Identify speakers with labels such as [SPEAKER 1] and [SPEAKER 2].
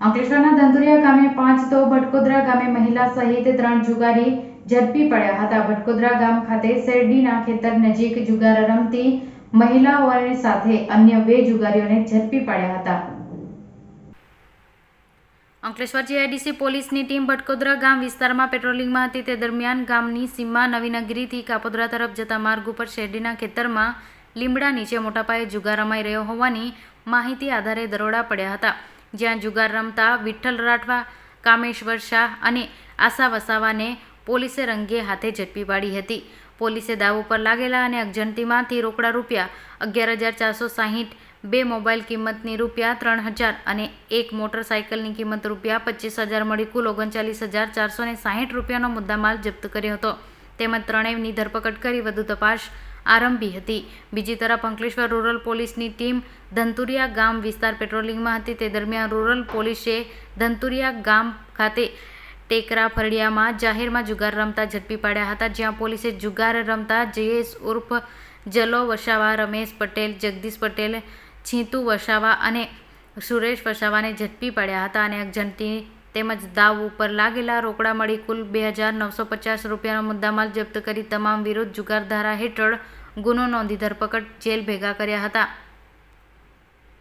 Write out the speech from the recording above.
[SPEAKER 1] અંકલેશ્વરના ધંધુરિયા ગામે પાંચ તો ભટકોદરા ગામે મહિલા સહિત ત્રણ જુગારી ઝડપી પડ્યા હતા. ભટકોદરા ગામ ખાતે શેરડીના ખેતર નજીક જુગાર રમતી મહિલાઓની સાથે અન્ય બે જુગારીઓને ઝડપી પાડ્યા હતા. અંકલેશ્વર જીઆઈડીસી પોલીસની ટીમ ભટકોદરા ગામ વિસ્તારમાં પેટ્રોલિંગમાં હતી. તે દરમિયાન ગામની સીમા નવીનગરીથી કાપોદરા તરફ જતા માર્ગ ઉપર શેરડીના ખેતરમાં લીમડા નીચે મોટાપાયે જુગાર રમાઈ રહ્યો હોવાની માહિતી આધારે દરોડા પડ્યા હતા. જ્યાં જુગાર રમતા વિઠ્ઠલ રાઠવા, કામેશ્વર શાહ અને આશા વસાવાને પોલીસે રંગે હાથે ઝડપી પાડી હતી. પોલીસે દાવ ઉપર લાગેલા અને અગજંતીમાંથી રોકડા રૂપિયા અગિયાર હજાર ચારસો સાહીઠ, બે મોબાઈલ કિંમતની રૂપિયા ત્રણ હજાર અને એક મોટરસાઇકલની કિંમત રૂપિયા પચીસ હજાર મળી કુલ ઓગણચાલીસ હજાર ચારસો ને સાહીઠ રૂપિયાનો મુદ્દામાલ જપ્ત કર્યો હતો. તેમજ ત્રણેયની ધરપકડ કરી વધુ તપાસ આરંભી હતી. બીજી તરફ અંકલેશ્વર રૂરલ પોલીસની ટીમ ધંતુરિયા ગામ વિસ્તાર પેટ્રોલિંગમાં હતી. તે દરમિયાન રૂરલ પોલીસે ધંતુરિયા ગામ ખાતે ટેકરા ફરડિયામાં જાહેરમાં જુગાર રમતા ઝડપી પાડ્યા હતા, જ્યાં પોલીસે જુગાર રમતા જયેશ ઉર્ફ, જલો વસાવા, રમેશ પટેલ, જગદીશ પટેલ, છીંતુ વસાવા અને સુરેશ વસાવાને ઝડપી પાડ્યા હતા અને અગજંતી તેમજ દાવ ઉપર લાગેલા રોકડા મળી કુલ બે હજાર નવસો પચાસ રૂપિયાનો મુદ્દામાલ જપ્ત કરી તમામ વિરુદ્ધ જુગારધારા હેઠળ ગુનો નોંધી ધરપકડ જેલ ભેગા કર્યા હતા.